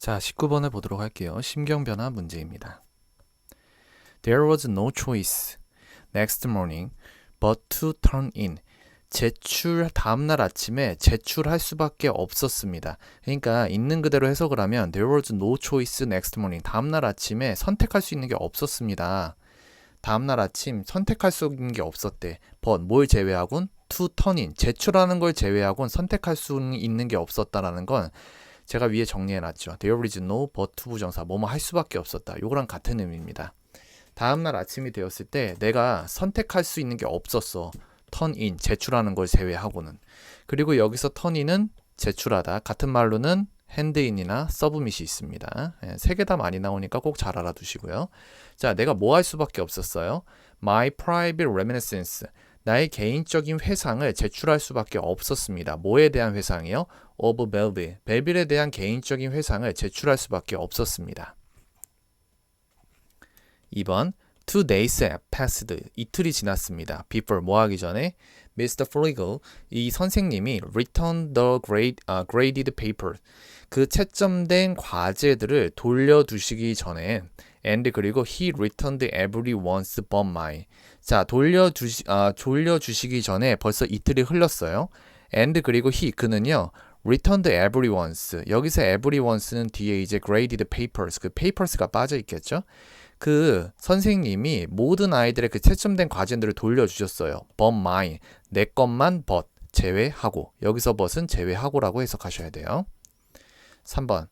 자, 19번을 보도록 할게요. 심경 변화 문제입니다. There was no choice next morning but to turn in. 제출 다음 날 아침에 제출할 수밖에 없었습니다. 그러니까 있는 그대로 해석을 하면 there was no choice next morning. 다음 날 아침에 선택할 수 있는 게 없었습니다. 다음 날 아침 선택할 수 있는 게 없었대. but 뭘 제외하곤 to turn in. 제출하는 걸 제외하곤 선택할 수 있는 게 없었다라는 건 제가 위에 정리해 놨죠. There is no but 부정사 뭐뭐 할 수밖에 없었다. 요거랑 같은 의미입니다. 다음 날 아침이 되었을 때 내가 선택할 수 있는 게 없었어. turn in 제출하는 걸 제외하고는. 그리고 여기서 turn in은 제출하다. 같은 말로는 in이나 submit이 있습니다. 예, 세개 다 많이 나오니까 꼭 잘 알아두시고요. 자, 내가 뭐 할 수밖에 없었어요? My private reminiscence. 나의 개인적인 회상을 제출할 수밖에 없었습니다. 뭐에 대한 회상이요? of Belville. 벨빌에 대한 개인적인 회상을 제출할 수밖에 없었습니다. 2번 Two days passed. 이틀이 지났습니다. Before 뭐 하기 전에 Mr. Flegel 이 선생님이 returned the grade, uh, graded paper 그 채점된 과제들을 돌려두시기 전에 and 그리고 he returned every once but mine 자 돌려주시 아 돌려주시기 전에 벌써 이틀이 흘렀어요. and 그리고 he 그는요 returned every once 여기서 every once는 뒤에 이제 graded papers 그 papers가 빠져 있겠죠. 그 선생님이 모든 아이들의 그 채점된 과제들을 돌려주셨어요. but mine 내 것만 but 제외하고 여기서 but은 제외하고라고 해석하셔야 돼요. 3번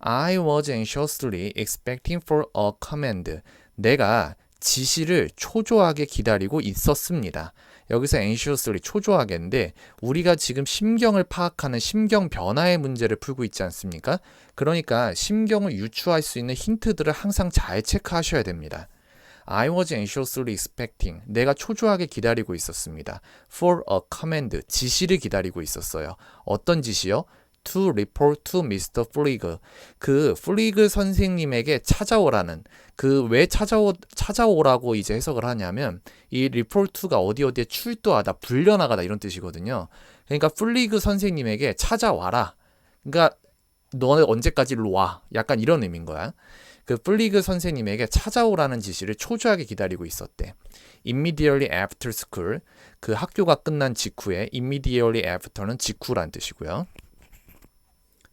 I was anxiously expecting for a command. 내가 지시를 초조하게 기다리고 있었습니다. 여기서 anxiously 초조하게인데 우리가 지금 심경을 파악하는 심경 변화의 문제를 풀고 있지 않습니까? 그러니까 심경을 유추할 수 있는 힌트들을 항상 잘 체크하셔야 됩니다. I was anxiously expecting. 내가 초조하게 기다리고 있었습니다. For a command. 지시를 기다리고 있었어요. 어떤 지시요? To report to Mr. Fleeg. 그 플리그 선생님에게 찾아오라는 그 왜 찾아오 찾아오라고 이제 해석을 하냐면 이 report가 어디 어디에 출두하다 불려나가다 이런 뜻이거든요. 그러니까 플리그 선생님에게 찾아와라. 그러니까 너네 언제까지 로 와? 약간 이런 의미인 거야. 그 플리그 선생님에게 찾아오라는 지시를 초조하게 기다리고 있었대. Immediately after school. 그 학교가 끝난 직후에 immediately after는 직후란 뜻이고요.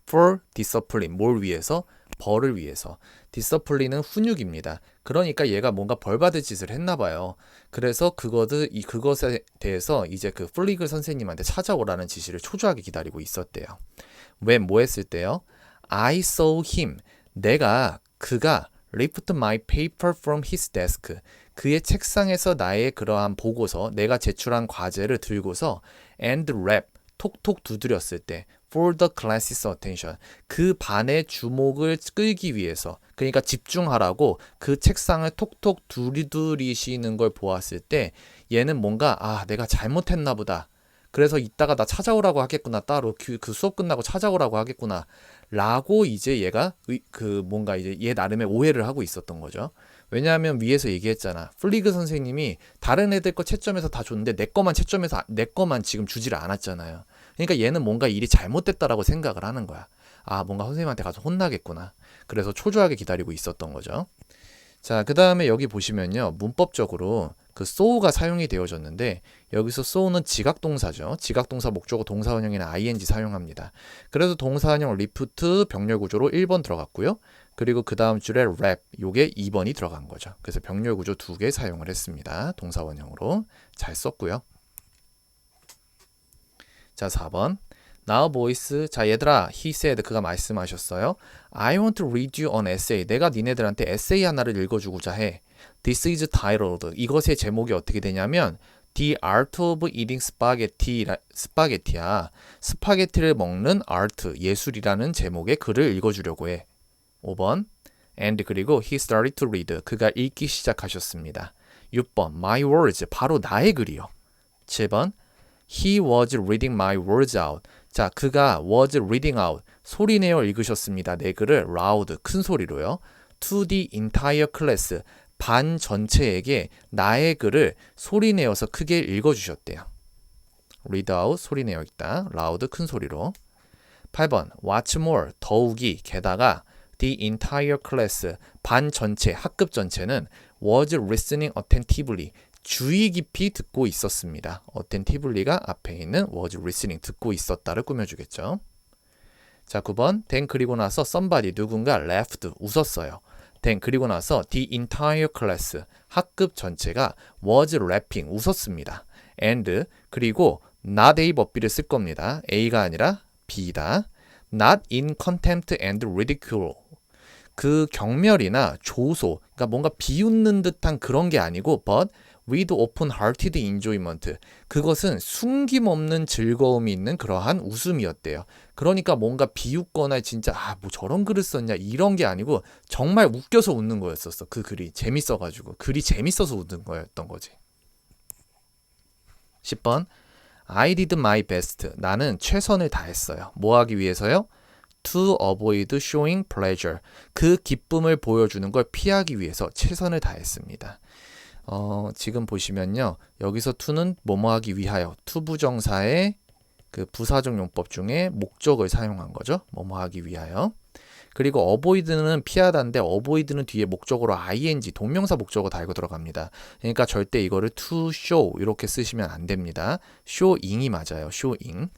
For discipline 뭘 위해서 벌을 위해서 discipline은 훈육입니다. 그러니까 얘가 뭔가 벌 받을 짓을 했나 봐요. 그래서 그것을 이 그것에 대해서 이제 그 플리글 선생님한테 찾아오라는 지시를 초조하게 기다리고 있었대요. 왜 뭐 했을 때요? I saw him. 내가 그가 lift my paper from his desk. 그의 책상에서 나의 그러한 보고서, 내가 제출한 과제를 들고서 and rap 톡톡 두드렸을 때 for the class's attention. 그 반의 주목을 끌기 위해서 그러니까 집중하라고 그 책상을 톡톡 두리두리시는 걸 보았을 때 얘는 뭔가 아 내가 잘못했나 보다. 그래서 이따가 나 찾아오라고 하겠구나. 따로 그, 그 수업 끝나고 찾아오라고 하겠구나. 라고 이제 얘가 그 뭔가 이제 얘 나름의 오해를 하고 있었던 거죠. 왜냐하면 위에서 얘기했잖아. 플리그 선생님이 다른 애들 거 채점해서 다 줬는데 내 거만 채점해서 내 거만 지금 주지를 않았잖아요. 그러니까 얘는 뭔가 일이 잘못됐다라고 생각을 하는 거야. 아, 뭔가 선생님한테 가서 혼나겠구나. 그래서 초조하게 기다리고 있었던 거죠. 자, 그 다음에 여기 보시면요. 문법적으로 그 so가 사용이 되어졌는데 여기서 so는 지각동사죠. 지각동사 목적어 동사원형이나 ing 사용합니다. 그래서 동사원형 리프트 병렬 구조로 1번 들어갔고요. 그리고 그 다음 줄에 rap 요게 2번이 들어간 거죠. 그래서 병렬 구조 두 개 사용을 했습니다. 동사원형으로 잘 썼고요. 자, 4번. Now boys. 자, 얘들아. He said. 그가 말씀하셨어요. I want to read you an essay. 내가 니네들한테 에세이 하나를 읽어주고자 해. This is titled. 이것의 제목이 어떻게 되냐면 The Art of Eating Spaghetti. 스파게티야. 스파게티를 먹는 art. 예술이라는 제목의 글을 읽어주려고 해. 5번. And 그리고 he started to read. 그가 읽기 시작하셨습니다. 6번. My words. 바로 나의 글이요. 7번. He was reading my words out. 자, 그가 was reading out. 소리내어 읽으셨습니다. 내 글을 loud, 큰 소리로요. To the entire class. 반 전체에게 나의 글을 소리내어서 크게 읽어주셨대요. read out, 소리내어 읽다. loud, 큰 소리로. 8번 what's more 더욱이 게다가 the entire class 반 전체 학급 전체는 was listening attentively 주의 깊이 듣고 있었습니다. attentively가 앞에 있는 was listening 듣고 있었다를 꾸며주겠죠. 자 9번 then 그리고 나서 somebody 누군가 laughed 웃었어요. then 그리고 나서 the entire class 학급 전체가 was laughing 웃었습니다. and 그리고 not A 법비를 쓸 겁니다. A가 아니라 B다. not in contempt and ridicule. 그 경멸이나 조소, 그러니까 뭔가 비웃는 듯한 그런 게 아니고 but with open-hearted enjoyment. 그것은 숨김없는 즐거움이 있는 그러한 웃음이었대요. 그러니까 뭔가 비웃거나 진짜 아 뭐 저런 글을 썼냐 이런 게 아니고 정말 웃겨서 웃는 거였었어. 그 글이 재밌어 가지고 글이 재밌어서 웃는 거였던 거지. 10번 I did my best. 나는 최선을 다했어요. 뭐 하기 위해서요? To avoid showing pleasure. 그 기쁨을 보여주는 걸 피하기 위해서 최선을 다했습니다. 어, 지금 보시면요. 여기서 to는 뭐뭐 하기 위하여. to 부정사의 그 부사적 용법 중에 목적을 사용한 거죠. 뭐뭐 하기 위하여. 그리고 avoid는 피하다인데 avoid는 뒤에 목적으로 ing 동명사 목적어 달고 들어갑니다. 그러니까 절대 이거를 to show 이렇게 쓰시면 안 됩니다. showing이 맞아요. showing.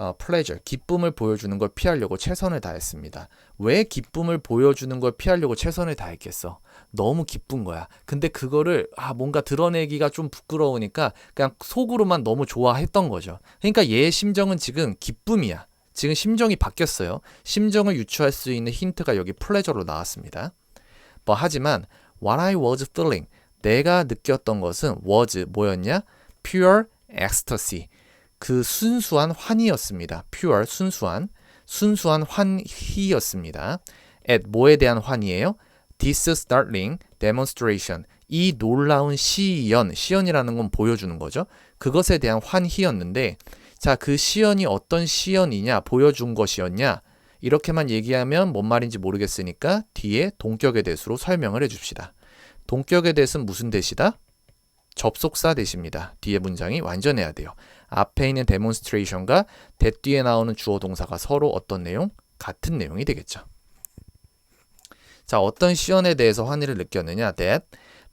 어, pleasure 기쁨을 보여주는 걸 피하려고 최선을 다했습니다. 왜 기쁨을 보여주는 걸 피하려고 최선을 다했겠어? 너무 기쁜 거야. 근데 그거를 아 뭔가 드러내기가 좀 부끄러우니까 그냥 속으로만 너무 좋아했던 거죠. 그러니까 얘의 심정은 지금 기쁨이야. 지금 심정이 바뀌었어요. 심정을 유추할 수 있는 힌트가 여기 플레저로 나왔습니다. 뭐 하지만 what I was feeling 내가 느꼈던 것은 was 뭐였냐? pure ecstasy 그 순수한 환희였습니다. pure 순수한 순수한 환희였습니다. at 뭐에 대한 환희예요? this startling demonstration 이 놀라운 시연 시연이라는 건 보여주는 거죠. 그것에 대한 환희였는데 자, 그 시연이 어떤 시연이냐, 보여준 것이었냐, 이렇게만 얘기하면 뭔 말인지 모르겠으니까 뒤에 동격의 대수로 설명을 해줍시다. 동격의 대수는 무슨 대시다? 접속사 대시입니다. 뒤에 문장이 완전해야 돼요. 앞에 있는 demonstration과 that 뒤에 나오는 주어 동사가 서로 어떤 내용? 같은 내용이 되겠죠. 자, 어떤 시연에 대해서 환희를 느꼈느냐? That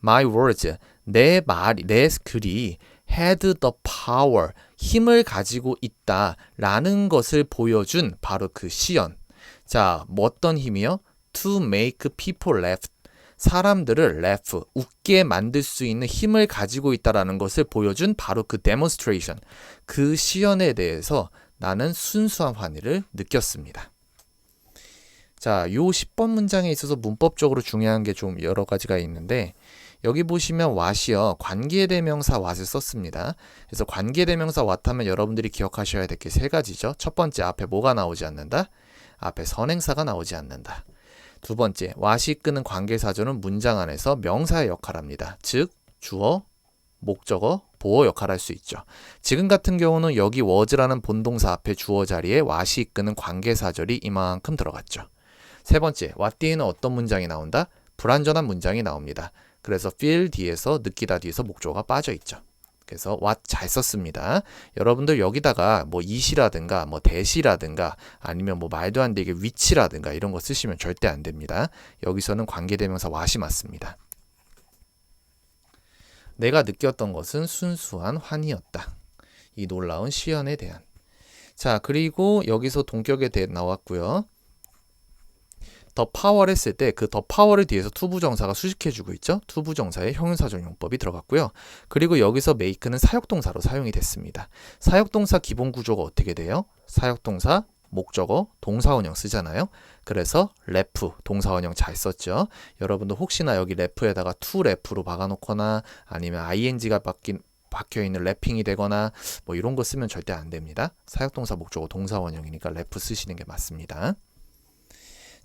my words, 내 말이, 내 글이 had the power, 힘을 가지고 있다라는 것을 보여준 바로 그 시연. 자, 뭐 어떤 힘이요? To make people laugh. 사람들을 laugh, 웃게 만들 수 있는 힘을 가지고 있다라는 것을 보여준 바로 그 demonstration. 그 시연에 대해서 나는 순수한 환희를 느꼈습니다. 자, 요 10번 문장에 있어서 문법적으로 중요한 게 좀 여러 가지가 있는데 여기 보시면 what이요. 관계대명사 what을 썼습니다. 그래서 관계대명사 what 하면 여러분들이 기억하셔야 될 게 세 가지죠. 첫 번째 앞에 뭐가 나오지 않는다? 앞에 선행사가 나오지 않는다. 두 번째, what이 이끄는 관계사조는 문장 안에서 명사의 역할을 합니다. 즉, 주어, 목적어, 보어 역할을 할 수 있죠. 지금 같은 경우는 여기 was라는 본동사 앞에 주어 자리에 what이 이끄는 관계사절이 이만큼 들어갔죠. 세 번째, what 뒤에는 어떤 문장이 나온다? 불완전한 문장이 나옵니다. 그래서 feel 뒤에서 느끼다 뒤에서 목조가 빠져 있죠. 그래서 what 잘 썼습니다. 여러분들 여기다가 뭐 it이라든가 뭐 that이라든가 아니면 뭐 말도 안 되게 which라든가 이런 거 쓰시면 절대 안 됩니다. 여기서는 관계대명사 what이 맞습니다. 내가 느꼈던 것은 순수한 환희였다. 이 놀라운 시연에 대한. 자, 그리고 여기서 동격에 대해 나왔고요. 더 파워를 했을 때그 더 파워를 뒤에서 투부정사가 수식해주고 있죠. 투부정사의 형용사적 용법이 들어갔고요. 그리고 여기서 make는 사역동사로 사용이 됐습니다. 사역동사 기본 구조가 어떻게 돼요? 사역동사 목적어 동사원형 쓰잖아요. 그래서 레프 동사원형 잘 썼죠. 여러분도 혹시나 여기 레프에다가 투 레프로 박아놓거나 아니면 ing가 바뀐 박혀 있는 랩핑이 되거나 뭐 이런 거 쓰면 절대 안 됩니다. 사역동사 목적어 동사원형이니까 래프 쓰시는 게 맞습니다.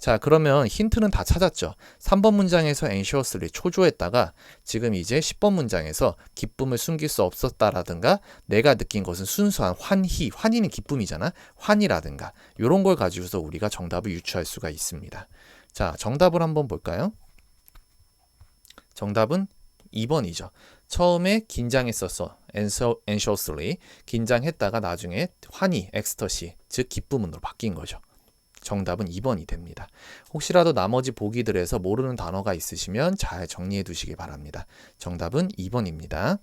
자, 그러면 힌트는 다 찾았죠. 3번 문장에서 anxiously 초조했다가 지금 이제 10번 문장에서 기쁨을 숨길 수 없었다라든가 내가 느낀 것은 순수한 환희, 환희는 기쁨이잖아. 환희라든가 이런 걸 가지고서 우리가 정답을 유추할 수가 있습니다. 자, 정답을 한번 볼까요? 정답은 2번이죠. 처음에 긴장했었어. anxio- anxiously. 긴장했다가 나중에 환희, ecstacy, 즉 기쁨으로 바뀐 거죠. 정답은 2번이 됩니다. 혹시라도 나머지 보기들에서 모르는 단어가 있으시면 잘 정리해 두시기 바랍니다. 정답은 2번입니다.